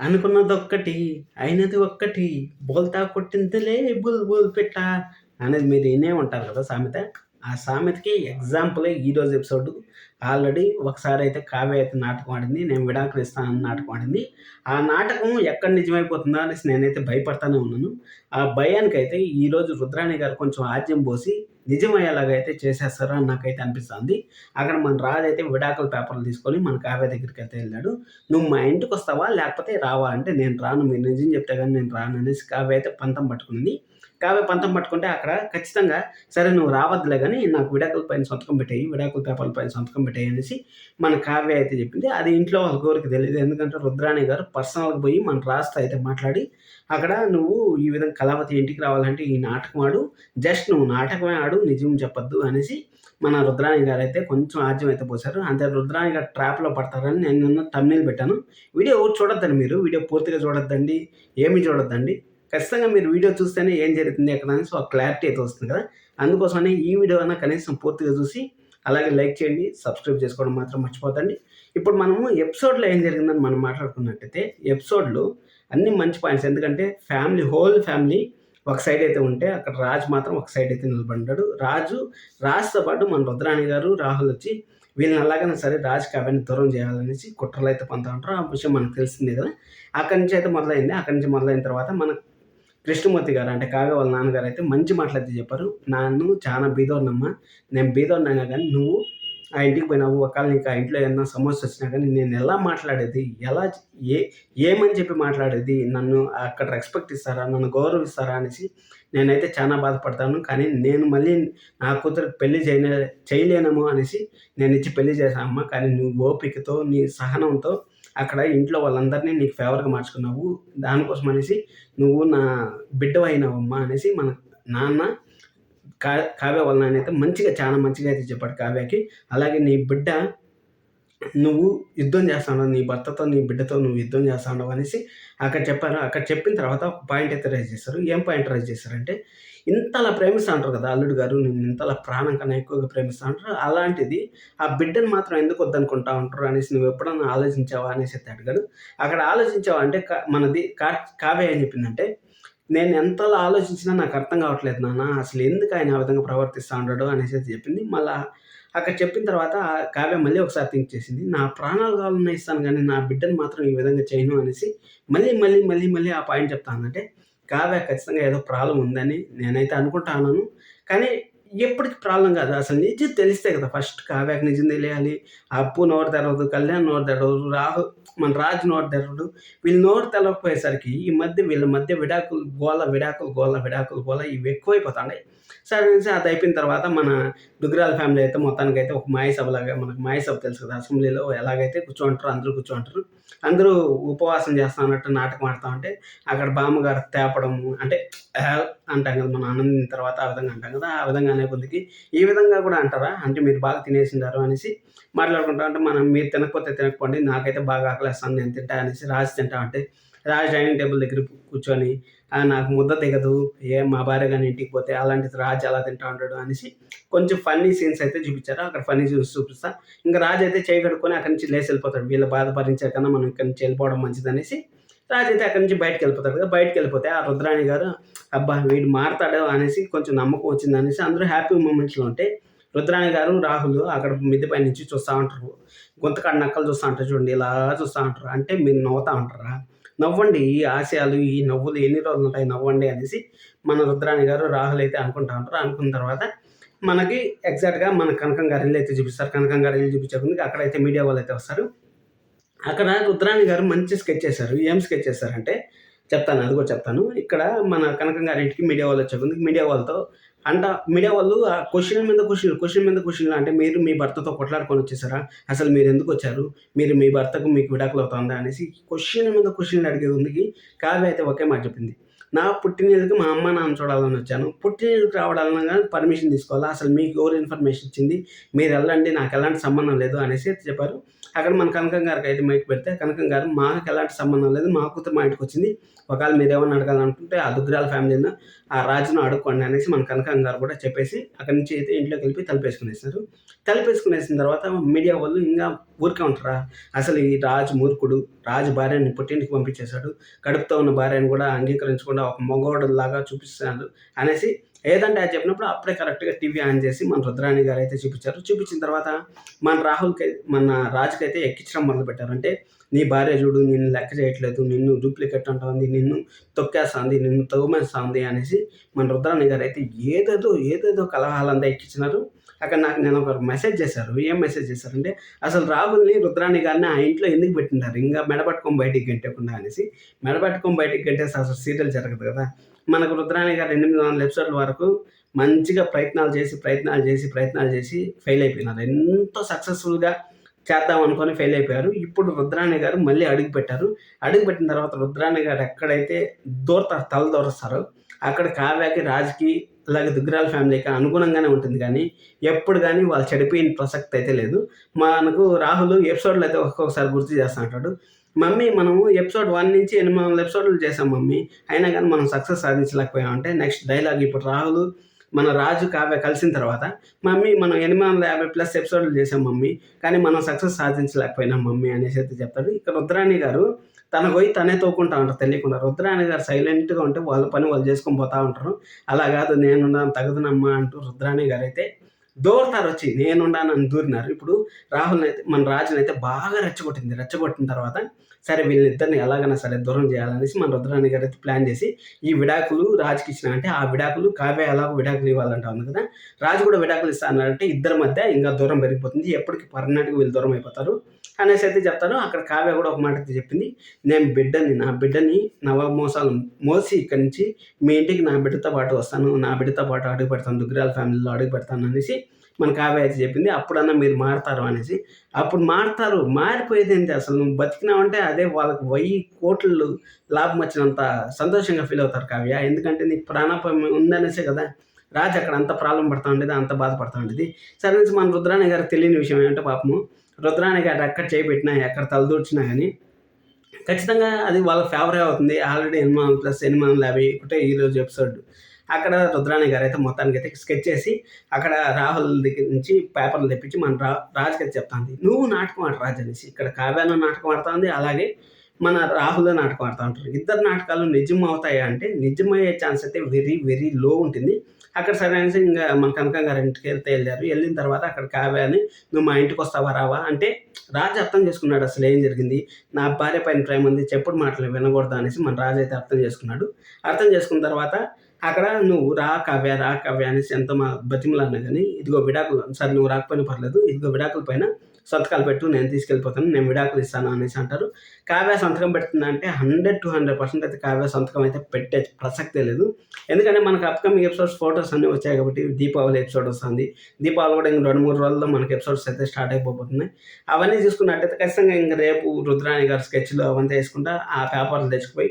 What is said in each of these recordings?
అనుకున్నదొక్కటి అయినది ఒక్కటి బోల్తా కొట్టిందిలే బుల్ బుల్ పెట్ట అనేది మీరు వినే ఉంటారు కదా సామెత. ఆ సామెతకి ఎగ్జాంపులే ఈరోజు ఎపిసోడ్. ఆల్రెడీ ఒకసారి అయితే కావ్య అయితే నాటకం ఆడింది నేను విడాకులు ఇస్తానని నాటకం ఆడింది. ఆ నాటకం ఎక్కడ నిజమైపోతుందో అనేసి నేనైతే భయపడతానే ఉన్నాను. ఆ భయానికి అయితే ఈరోజు రుద్రాణి గారు కొంచెం ఆద్యం పోసి నిజమయ్యేలాగైతే అయితే అని నాకైతే అనిపిస్తుంది. అక్కడ మన రాజు అయితే విడాకుల పేపర్లు తీసుకొని మన కావ్య దగ్గరికి అయితే వెళ్ళాడు. నువ్వు మా ఇంటికి వస్తావా లేకపోతే రావా? అంటే నేను రాను. మీరు నిజం చెప్తే కానీ నేను రాను అనేసి కావ్య అయితే పంతం పట్టుకుంది కావ్య పంతం పట్టుకుంటే అక్కడ ఖచ్చితంగా సరే నువ్వు రావద్దులే కానీ నాకు విడాకుల పైన సంతకం పెట్టాయి విడాకుల పేపర్ల పైన సంతకం పెట్టాయి అనేసి మన కావ్య అయితే చెప్పింది. అది ఇంట్లో వాళ్ళ గోరికి తెలియదు. ఎందుకంటే రుద్రాణి గారు పర్సనల్గా పోయి మన రాస్తా అయితే మాట్లాడి అక్కడ నువ్వు ఈ విధంగా కళావతి ఇంటికి రావాలంటే ఈ నాటకం ఆడు జస్ట్ నువ్వు నాటకమే ఆడు నిజం చెప్పొద్దు అనేసి మన రుద్రాణి గారు అయితే కొంచెం ఆజ్యం అయితే పోశారు. అంతే రుద్రాణి గారు ట్రాప్లో పడతారని నేను నిన్న తమ్మిల్ పెట్టాను. వీడియో చూడొద్దండి మీరు? వీడియో పూర్తిగా చూడొద్దండి ఏమీ చూడొద్దండి. ఖచ్చితంగా మీరు వీడియో చూస్తేనే ఏం జరుగుతుంది ఎక్కడ అనేసి ఒక క్లారిటీ అయితే వస్తుంది కదా. అందుకోసమనే ఈ వీడియో అన్న కనీసం పూర్తిగా చూసి అలాగే లైక్ చేయండి సబ్స్క్రైబ్ చేసుకోవడం మాత్రం మర్చిపోతండి. ఇప్పుడు మనము ఎపిసోడ్లో ఏం జరిగిందని మనం మాట్లాడుకున్నట్టయితే ఎపిసోడ్లో అన్ని మంచి పాయింట్స్ ఎందుకంటే ఫ్యామిలీ హోల్ ఫ్యామిలీ ఒక సైడ్ అయితే ఉంటే అక్కడ రాజు మాత్రం ఒక సైడ్ అయితే నిలబడ్డాడు. రాజు రాజుతో పాటు మన రుద్రాణి గారు రాహుల్ వచ్చి వీళ్ళని అలాగైనా సరే రాజుకి అవన్నీ దూరం చేయాలనేసి కుట్రలు అయితే పొందుతూ ఉంటారు. ఆ విషయం మనకు తెలిసిందే కదా. అక్కడి నుంచి అయితే మొదలైంది. అక్కడి నుంచి మొదలైన తర్వాత మనకు కృష్ణమూర్తి గారు అంటే కావ్య వాళ్ళ నాన్నగారు అయితే మంచి మాటలు అయితే చెప్పారు. నన్ను చాలా బీదోన్నమ్మ నేను బీదోన్నైనా కానీ నువ్వు ఆ ఇంటికి పోయినావు ఒకవేళ నీకు ఆ ఇంట్లో ఏమన్నా సమస్య వచ్చినా కానీ నేను ఎలా మాట్లాడేది? ఎలా ఏ ఏమని చెప్పి మాట్లాడేది? నన్ను అక్కడ రెస్పెక్ట్ ఇస్తారా? నన్ను గౌరవిస్తారా అనేసి నేనైతే చాలా బాధపడతాను. కానీ నేను మళ్ళీ నా కూతురు పెళ్ళి చేయలే చేయలేనము అనేసి నేను ఇచ్చి పెళ్ళి చేశాను అమ్మ కానీ నువ్వు ఓపికతో నీ సహనంతో అక్కడ ఇంట్లో వాళ్ళందరినీ నీకు ఫేవర్గా మార్చుకున్నావు. దానికోసం అనేసి నువ్వు నా బిడ్డ అయినావమ్మా అనేసి మన నాన్న కా కావ్య వాళ్ళ నాన్న అయితే మంచిగా చాలా మంచిగా అయితే చెప్పాడు కావ్యకి. అలాగే నీ బిడ్డ నువ్వు యుద్ధం చేస్తాడు నీ భర్తతో నీ బిడ్డతో నువ్వు యుద్ధం చేస్తాడు అనేసి అక్కడ చెప్పారు. అక్కడ చెప్పిన తర్వాత ఒక పాయింట్ అయితే రైజ్ చేశారు. ఏం పాయింట్ రైజ్ చేశారంటే ఇంతలా ప్రేమిస్తా అంటారు కదా అల్లుడు గారు నేను ఇంతలా ప్రాణం కన్నా ఎక్కువగా ప్రేమిస్తా అంటారు అలాంటిది ఆ బిడ్డను మాత్రం ఎందుకు వద్దనుకుంటా ఉంటారు అనేసి నువ్వు ఎప్పుడన్నా ఆలోచించావా అనేసి అయితే అడిగాడు. అక్కడ ఆలోచించావా అంటే మనది కా కావ్య అని చెప్పిందంటే నేను ఎంతలా ఆలోచించినా నాకు అర్థం కావట్లేదు నాన్న. అసలు ఎందుకు ఆయన ఆ విధంగా ప్రవర్తిస్తూ ఉంటాడు అనేసి చెప్పింది. మళ్ళీ అక్కడ చెప్పిన తర్వాత కావ్య మళ్ళీ ఒకసారి థింక్ చేసింది. నా ప్రాణాలు కావాలన్నా ఇస్తాను కానీ నా బిడ్డను మాత్రం ఈ విధంగా చేయను అనేసి మళ్ళీ మళ్ళీ మళ్ళీ మళ్ళీ ఆ పాయింట్ చెప్తానంటే కావ్య ఖచ్చితంగా ఏదో ప్రాబ్లం ఉందని నేనైతే అనుకుంటాను కానీ ఎప్పటికి ప్రాబ్లం కాదు. అసలు నిజం తెలిస్తే కదా ఫస్ట్ కావ్యాకి నిజం తెలియాలి. అప్పు నోరు తెరవదు కళ్యాణ్ నోరు తెరవదు రాహు మన రాజు నోరు తెరవడు. వీళ్ళు నోరు తెలవకపోయేసరికి ఈ మధ్య వీళ్ళ మధ్య విడాకులు గోల విడాకులు గోల విడాకులు గోల ఇవి ఎక్కువైపోతున్నాయి. సరే అది అయిపోయిన తర్వాత మన దుగ్రాల ఫ్యామిలీ అయితే మొత్తానికి అయితే ఒక మాయసభలాగా మనకు మాయసభ తెలుసు కదా అసెంబ్లీలో ఎలాగైతే కూర్చోంటారు అందరూ కూర్చోంటారు అందరూ ఉపవాసం చేస్తా అన్నట్టు నాటకం ఆడుతూ ఉంటే అక్కడ బామ్మగారు తేపడము అంటే అంటాం కదా మనం ఆనందిన తర్వాత ఆ విధంగా అంటాం కదా ఆ విధంగా అనే కొద్దికి ఈ విధంగా కూడా అంటారా? అంటే మీరు బాగా తినేసిండారు అనేసి మాట్లాడుకుంటా అంటే మనం మీరు తినకపోతే తినకపోండి నాకైతే బాగా ఆకలిస్తాను నేను తింటా అనేసి రాసి తింటా అంటే రాజు డైనింగ్ టేబుల్ దగ్గర కూర్చొని నాకు ముద్ద దిగదు ఏ మా భార్య కానీ ఇంటికి పోతే అలాంటిది రాజు అలా తింటా ఉంటాడు అనేసి కొంచెం ఫన్నీ సీన్స్ అయితే చూపించారు. అక్కడ ఫన్నీ సీన్స్ చూపిస్తా. ఇంకా రాజు అయితే చేయి కడుక్కొని అక్కడి నుంచి లేచి వెళ్ళిపోతాడు. వీళ్ళ బాధ భరించే కన్నా మనం ఇక్కడి నుంచి వెళ్ళిపోవడం మంచిది అనేసి రాజు అయితే అక్కడి నుంచి బయటకు వెళ్ళిపోతాడు కదా. బయటకు వెళ్ళిపోతే ఆ రుద్రాణి గారు అబ్బా వీడు మారతాడు అనేసి కొంచెం నమ్మకం వచ్చింది అనేసి అందరూ హ్యాపీ మూమెంట్స్లో ఉంటే రుద్రాణి గారు రాహుల్ అక్కడ మిద్దె పై నుంచి చూస్తూ ఉంటారు. గొంతకాడ నక్కలు చూస్తూ ఉంటారు చూడండి ఇలా చూస్తూ ఉంటారు. అంటే మీరు నవ్వుతూ ఉంటారా? నవ్వండి ఈ ఆశయాలు ఈ నవ్వులు ఎన్ని రోజులు ఉంటాయి నవ్వండి అనేసి మన రుద్రాణి గారు రాహుల్ అయితే అనుకుంటా ఉంటారు. అనుకున్న తర్వాత మనకి ఎగ్జాక్ట్గా మన కనకం గారి ఇల్లు అయితే చూపిస్తారు. కనకం గారి ఇల్లు చూపించకుండా అక్కడైతే మీడియా వాళ్ళు అయితే వస్తారు. అక్కడ రుద్రాణి గారు మంచి స్కెచ్ చేశారు. ఏం స్కెచ్ చేశారంటే చెప్తాను అది కూడా చెప్తాను. ఇక్కడ మన కనకంగారింటికి మీడియా వాళ్ళు వచ్చే మీడియా వాళ్ళతో అంట మీడియా వాళ్ళు ఆ క్వశ్చన్ మీద క్వశ్చన్ క్వశ్చన్ మీద క్వశ్చన్ అంటే మీరు మీ భర్తతో కొట్లాడుకొని వచ్చేసారా? అసలు మీరు ఎందుకు వచ్చారు? మీరు మీ భర్తకు మీకు విడాకులు అవుతుందా అనేసి క్వశ్చన్ మీద క్వశ్చన్లు అడిగేది ఉంది కావ్య అయితే ఒకే మాట చెప్పింది. నా పుట్టినరోజుకి మా అమ్మ నాన్న చూడాలని వచ్చాను. పుట్టినరోజుకి రావడాలన్నా కానీ పర్మిషన్ తీసుకోవాలి? అసలు మీకు ఎవరు ఇన్ఫర్మేషన్ ఇచ్చింది? మీరు వెళ్ళండి నాకు ఎలాంటి సంబంధం లేదు అనేసి చెప్పారు. అక్కడ మన కనకం గారికి అయితే మైక్ పెడితే కనకం గారు మాకు ఎలాంటి సంబంధం లేదు మా కూతురు మా ఇంటికి వచ్చింది. ఒకవేళ మీరు ఏమన్నా అడగాలనుకుంటే ఆ దుగ్రాల ఫ్యామిలీని ఆ రాజును అడుక్కోండి అనేసి మన కనకం గారు కూడా చెప్పేసి అక్కడి నుంచి అయితే ఇంట్లోకి వెళ్ళి తలపేసుకునేసారు. తలపేసుకునేసిన తర్వాత మీడియా వాళ్ళు ఇంకా ఊరికే ఉంటారా? అసలు ఈ రాజు మూర్ఖుడు రాజు భార్యని పుట్టింటికి పంపించేశాడు కడుపుతో ఉన్న భార్యను కూడా అంగీకరించకుండా ఒక మగవాడు లాగా చూపిస్తున్నాడు అనేసి ఏదంటే అది చెప్పినప్పుడు అప్పుడే కరెక్ట్గా టీవీ ఆన్ చేసి మన రుద్రాణి గారు అయితే చూపించారు. చూపించిన తర్వాత మన రాహుల్కి మన రాజుకి అయితే ఎక్కించడం మొదలుపెట్టారు. అంటే నీ భార్య చూడు నిన్ను లెక్క చేయట్లేదు నిన్ను డూప్లికేట్ అంటుంది నిన్ను తొక్కేస్తుంది నిన్ను తవ్వుమేస్తుంది అనేసి మన రుద్రాణి గారు అయితే ఏదేదో ఏదేదో కలహాలంతా ఎక్కించినారు. అక్కడ నాకు నేను ఒక మెసేజ్ చేశారు. ఏం మెసేజ్ చేశారంటే అసలు రాహుల్ని రుద్రాణి గారిని ఆ ఇంట్లో ఎందుకు పెట్టినారు ఇంకా మెడపట్టుకొని బయటికి గంటకుండా అనేసి. మెడపట్టుకొని బయటికి గంటేసి అసలు సీరియల్ జరగదు కదా. మనకు రుద్రాణి గారు ఎనిమిది వందల ఎపిసోడ్ల వరకు మంచిగా ప్రయత్నాలు చేసి ప్రయత్నాలు చేసి ప్రయత్నాలు చేసి ఫెయిల్ అయిపోయినారు. ఎంతో సక్సెస్ఫుల్గా చేద్దాం అనుకొని ఫెయిల్ అయిపోయారు. ఇప్పుడు రుద్రాణి గారు మళ్ళీ అడుగు పెట్టారు. అడుగు పెట్టిన తర్వాత రుద్రాణి గారు ఎక్కడైతే దూరత తల దూరస్తారో అక్కడ కావ్యకి రాజుకి అలాగే దుగ్గరాల ఫ్యామిలీకి అనుగుణంగానే ఉంటుంది కానీ ఎప్పుడు కానీ వాళ్ళు చెడిపోయిన ప్రసక్తి అయితే లేదు. మనకు రాహుల్ ఎపిసోడ్లు అయితే ఒక్కొక్కసారి గుర్తు చేస్తూ ఉంటాడు. మమ్మీ మనము ఎపిసోడ్ వన్ నుంచి ఎనిమిది వందల ఎపిసోడ్లు చేసాం మమ్మీ. అయినా కానీ మనం సక్సెస్ సాధించలేకపోయామంటే నెక్స్ట్ డైలాగ్ ఇప్పుడు రాహుల్ మన రాజు కావ్య కలిసిన తర్వాత మమ్మీ మనం ఎనిమిది వందల యాభై ప్లస్ ఎపిసోడ్లు చేసాం మమ్మీ. కానీ మనం సక్సెస్ సాధించలేకపోయినాం మమ్మీ అనేసి అయితే చెప్తాడు. ఇక్కడ రుద్రాణి గారు తనకు పోయి తనే తోకుంటా ఉంటారు తెలియకుండా. రుద్రాయణ గారు సైలెంట్గా ఉంటే వాళ్ళ పని వాళ్ళు చేసుకొని పోతూ ఉంటారు. అలా కాదు నేనున్నాను తగదునమ్మా అంటూ రుద్రాణి గారు అయితే దూరతారు వచ్చి నేనుండానని దూరినారు. ఇప్పుడు రాహుల్ అయితే మన రాజుని అయితే బాగా రెచ్చగొట్టింది. రెచ్చగొట్టిన తర్వాత సరే వీళ్ళిద్దరిని ఎలాగైనా సరే దూరం చేయాలనేసి మన రుద్రాణి గారు అయితే ప్లాన్ చేసి ఈ విడాకులు రాజుకి ఇచ్చిన అంటే ఆ విడాకులు కావ్య ఎలాగో విడాకులు ఇవ్వాలంటా ఉంది కదా. రాజు కూడా విడాకులు ఇస్తా అన్నారంటే ఇద్దరి మధ్య ఇంకా దూరం పెరిగిపోతుంది. ఎప్పటికీ పర్నాటికి వీళ్ళు దూరం అయిపోతారు. అనేసి అయితే చెప్తారు అక్కడ కావ్య కూడా ఒక మాట అయితే చెప్పింది. నేను బిడ్డని నా బిడ్డని నవమోసాలు మోసి ఇక్కడి నుంచి మీ ఇంటికి నా బిడ్డతో పాటు వస్తాను. నా బిడ్డతో పాటు అడుగు పెడతాను. దుగ్గిరాల ఫ్యామిలీలో అడుగు పెడతాను అనేసి మన కావ్య అయితే చెప్పింది. అప్పుడన్నా మీరు మారుతారు అనేసి. అప్పుడు మారుతారు. మారిపోయేది ఏంటి? అసలు నువ్వు బతికినావంటే అదే వాళ్ళకి వెయ్యి కోట్లు లాభం వచ్చినంత సంతోషంగా ఫీల్ అవుతారు కావ్య. ఎందుకంటే నీకు ప్రాణాపాయం ఉందనేసే కదా. రాజు అక్కడ అంత ప్రాబ్లం పడుతూ ఉండేది అంత బాధపడుతూ ఉండేది. సరే నుంచి మన రుద్రాణి గారు తెలియని విషయం ఏంటంటే పాపము రుద్రాణి గారు ఎక్కడ చేపెట్టినా ఎక్కడ తలదూర్చినా కానీ ఖచ్చితంగా అది వాళ్ళ ఫేవరే అవుతుంది. ఆల్రెడీ ఎనిమాన్ ప్లస్ ఎనిమాన్ వందల ఒకటే ఈరోజు ఎపిసోడ్ అక్కడ రుద్రాణి గారు అయితే మొత్తానికి అయితే స్కెచ్ చేసి అక్కడ రాహుల్ దగ్గర నుంచి పేపర్లు తెప్పించి మన రా రాజుకి చెప్తాంది నువ్వు నాటకం ఆట రాజు అనేసి. ఇక్కడ కావ్యాన నాటకం ఆడుతుంది అలాగే మన రాహుల నాటకం ఆడుతూ ఉంటారు. ఇద్దరు నాటకాలు నిజం అవుతాయా అంటే నిజమయ్యే ఛాన్స్ అయితే వెరీ వెరీ లో ఉంటుంది. అక్కడ సరే అనేసి ఇంకా మన కనక గారి ఇంటికి వెళ్తే వెళ్ళారు వెళ్ళిన తర్వాత అక్కడ కావ్యాని నువ్వు మా ఇంటికి వస్తావా రావా? అంటే రాజు అర్థం చేసుకున్నాడు అసలు ఏం జరిగింది. నా భార్య పైన ప్రేమ ఉంది చెప్పుడు మాటలు వినకూడదు అనేసి మన రాజు అయితే అర్థం చేసుకున్నాడు. అర్థం చేసుకున్న తర్వాత అక్కడ నువ్వు రా కావ్య రా కావ్య అనేసి ఎంత మా బతిమలన్నా కానీ ఇదిగో విడాకులు సరే నువ్వు రాకపోయినా పర్లేదు ఇదిగో విడాకుల పైన సంతకాలు పెట్టు నేను తీసుకెళ్ళిపోతాను నేను విడాకులు ఇస్తాను అనేసి అంటారు. కావ్య సంతకం పెడుతుందంటే హండ్రెడ్ టు హండ్రెడ్ పర్సెంట్ అయితే కావ్య సంతకం అయితే పెట్టే ప్రసక్తే లేదు. ఎందుకంటే మనకు అప్కమింగ్ ఎపిసోడ్స్ ఫోటోస్ అన్నీ వచ్చాయి కాబట్టి దీపావళి ఎపిసోడ్ వస్తుంది. దీపావళి కూడా ఇంక రెండు మూడు రోజుల్లో మనకి ఎపిసోడ్స్ అయితే స్టార్ట్ అయిపోతున్నాయి అవన్నీ చూసుకున్నట్టయితే ఖచ్చితంగా ఇంక రేపు రుద్రాణి గారి స్కెచ్లు అవంతా వేసుకుంటా ఆ పేపర్లు తెచ్చుకుపోయి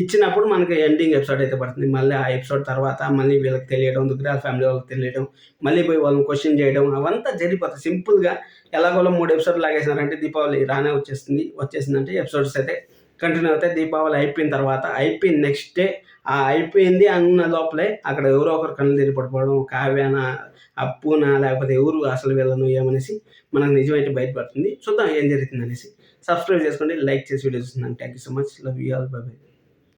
ఇచ్చినప్పుడు మనకి ఎండింగ్ ఎపిసోడ్ అయితే పడుతుంది. మళ్ళీ ఆ ఎపిసోడ్ తర్వాత మళ్ళీ వీళ్ళకి తెలియడం దుగ్రాల ఫ్యామిలీ వాళ్ళకి తెలియడం మళ్ళీ పోయి వాళ్ళని క్వశ్చన్ చేయడం అవంతా జరిగిపోతుంది సింపుల్గా ఎలాగోలో మూడు ఎపిసోడ్ లాగేసినారంటే దీపావళి రానే వచ్చేస్తుంది వచ్చేసిందంటే ఎపిసోడ్స్ అయితే కంటిన్యూ అవుతాయి. దీపావళి అయిపోయిన తర్వాత అయిపోయిన నెక్స్ట్ డే ఆ అయిపోయింది అన్న లోపలే అక్కడ ఎవరో ఒకరు కళ్ళు తిరిగి పడిపోవడం కావ్యాన అప్పునా లేకపోతే ఎవరు అసలు వీళ్ళను ఏమనేసి మనకు నిజమైతే బయటపడుతుంది. చూద్దాం ఏం జరుగుతుంది అనేసి సబ్స్క్రైబ్ చేసుకోండి లైక్ చేసి వీడియో చూస్తున్నాను. Thank you so much love you all bye bye